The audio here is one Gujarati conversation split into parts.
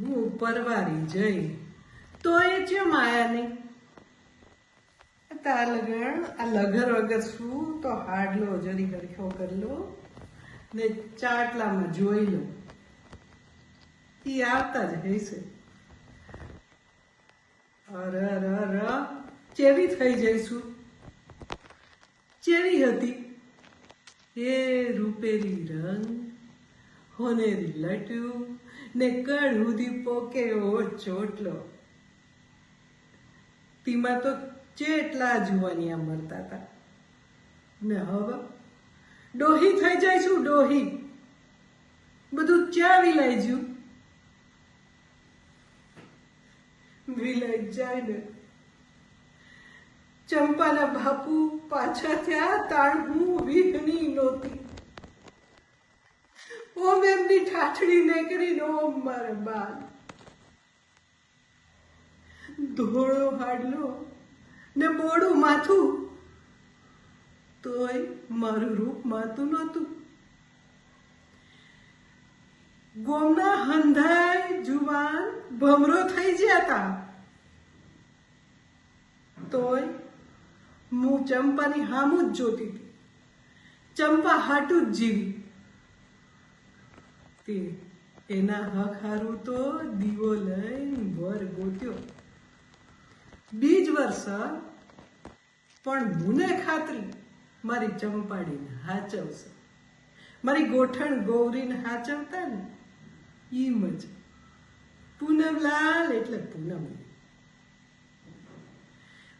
હું પરવારી જઈ. તો એ છે માયાની. તા લગણ આ લગર વગર શું? તો હાડલો, જરી હરખો કરલો ને ચાટલામાં જોઈ લો. એ આવતા જ હશે. અરે, અર ચેવી થઈ જઈશું? ચેવી હતી? એ રૂપેરી રંગ. હોનેરી લટ્યું ને કડ દીપો ઓ ચોટલો. તીમાં તો ચેટલા જુવાનિયા મળતા હતા ને હવે ડોહી થઈ જાય છું, ડોહી. બધું ચા વિલાઈ જ્યું. વિલાઈ જાય ને. ચંપાના બાપુ પાછા થયા, તાણ હું વિહની નહોતી. ઓમ એમની ઠાઠડી ને કરીને ઓમ મારે બાલ. ધોળો હાડલો ને બોળું માથું, તોય મારું રૂપ માતું નહોતું. ગોમના હંધાય જુવાન ભમરો થઈ ગયા હતા તોય હું ચંપાની હામું જ જોતી ચંપા હાટું જ જીવી. તે એના હક હારું તો દીવો લઈ વર ગોત્યો. બીજ વર્ષ પણ મુને ખાતરી મારી ચંપાડીને હાચવશે. મારી ગોઠણ ગૌરીને હાચવતા ને ઈમ જ. પૂનમલાલ એટલે પૂનમ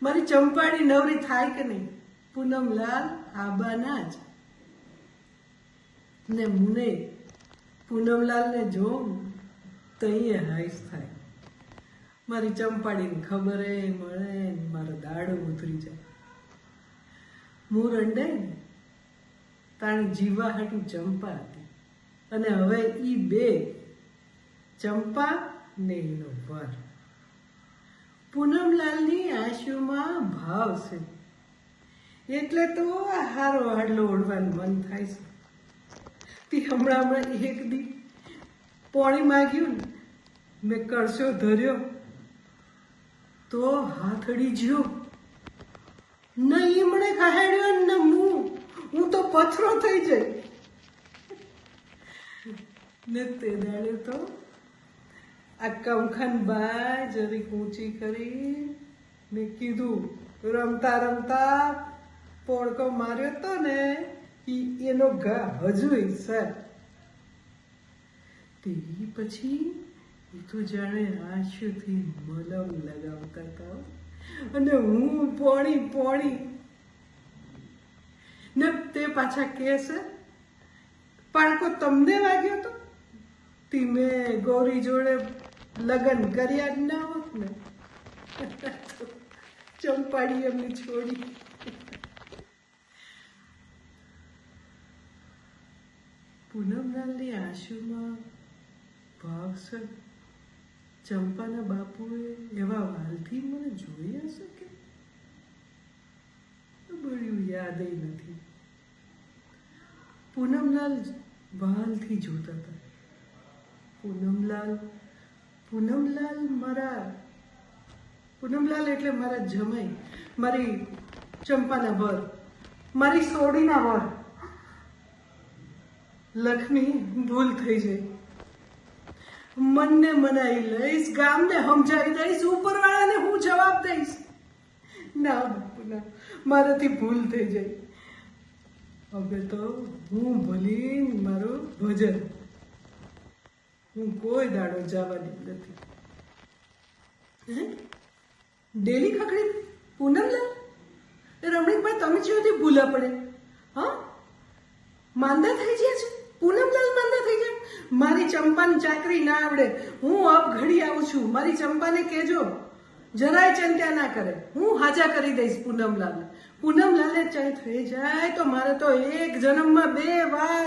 મારી ચંપાડી નવરી થાય કે નહીં? પૂનમલાલ આબાના જ. ને મુને પૂનમલાલને જોઉં તઈએ હાઈસ થાય. મારી ચંપાડીને ખબરે મળે મારો દાડો ઉતરી જાય. મૂર અંડે તાણી જીવા હાટું ચંપા હતી. અને હવે ઈ બે ચંપા ને એનો વર. પૂનમલાલની આંસુમાં ભાવ છે. એટલે તો હારો હાડલો ઓઢવાનું મન થાય છે. તે હમણાં હમણાં એક દી પોણી માગ્યું ને, મેં કરશો ધર્યો, તો હાથડી જ્યો. ન ઈમણે કહાડ્યો ને હું હું તો પથરો થઈ જઈ. ને તે દાડે તો આ કમખન બાય જરી ઊંચી કરી ને કીધું, રમતા રમતા પોણકો માર્યો તો ને એનો હજુય સર તે પછી એ તો જાણે આંસુથી મલમ લગાવતા હતા અને હું પોણી પોણી ને તે પાછા કહે છે પાણકો તમને વાગ્યો તો તી ગૌરી જોડે લગ્ન કર્યા જ ના હોત ને ચંપાડી એમની છોડી પૂનમલાલની આંસુમાં ભાવ સર ચંપાના બાપુએ એવા વાલથી મને જોઈ હશે કે? બળ્યું યાદ નથી. પૂનમલાલ વાલથી જોતા હતા. પૂનમલાલ પૂનમલાલ મારા, પૂનમલાલ એટલે મારા જમાઈ, મારી ચંપાના વર, મારી સોડીના વર. લક્ષ્મી, ભૂલ થઈ જાય મનને મનાઈ લઈશ, ગામને સમજાવી દઈશ, ઉપરવાળાને હું જવાબ દઈશ. ના બાપુ, ના. મારાથી ભૂલ થઈ જાય હવે તો હું ભલી મારું ભજન. હું કોઈ દાડો જવાની નથી? ડેલી ખકડી પૂનમલાલ એ રમણીકભાઈ, તમે જ્યાંથી ભૂલા પડે? માંદા થઈ ગયા છે? પૂનમલાલ માંદા થઈ ગયા? મારી ચંપાને ચાકરી ના આવડે. હું અપ ઘડી આવું છું. મારી ચંપાને કહેજો, જરાય ચિંતા ના કરે. હું હાજા કરી દઈશ પૂનમલાલ પૂનમલાલે ચાય થઈ જાય તો મારે તો એક જન્મમાં બે વાર